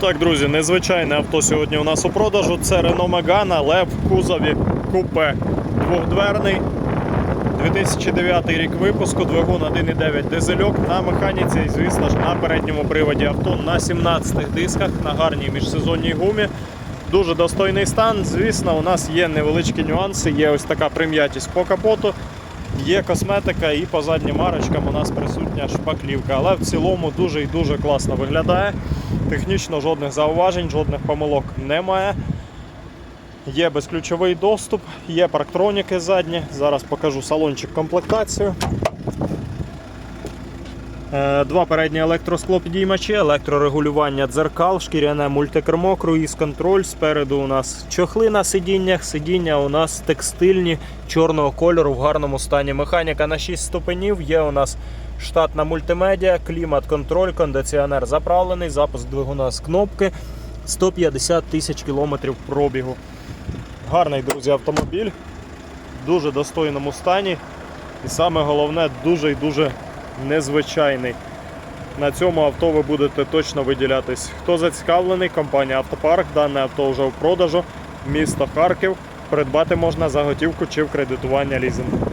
Так, друзі, незвичайне авто сьогодні у нас у продажу. Це Renault Megane, але в кузові купе. Двохдверний. 2009 рік випуску, двигун 1,9 дизельок на механіці і, звісно ж, на передньому приводі авто на 17 дисках на гарній міжсезонній гумі. Дуже достойний стан. Звісно, у нас є невеличкі нюанси, є ось така прим'ятість по капоту, є косметика і по заднім арочкам у нас присутня шпаклівка. Але в цілому дуже і дуже класно виглядає. Технічно жодних зауважень, жодних помилок немає. Є безключовий доступ, є парктроніки задні. Зараз покажу салончик комплектацію. Е, Два передні електросклопідіймачі, електрорегулювання дзеркал, шкіряне мультикермо, круїз-контроль. Спереду у нас чохли на сидіннях. Сидіння у нас текстильні чорного кольору в гарному стані. Механіка на 6 ступенів. Є у нас штатна мультимедіа, клімат-контроль, кондиціонер заправлений, запуск двигуна з кнопки. 150 тисяч кілометрів пробігу. Гарний, друзі, автомобіль. В дуже достойному стані. І саме головне, дуже і дуже незвичайний. На цьому авто ви будете точно виділятись. Хто зацікавлений, компанія Автопарк, дане авто вже в продажу, місто Харків. Придбати можна за готівку чи в кредитування лізинг.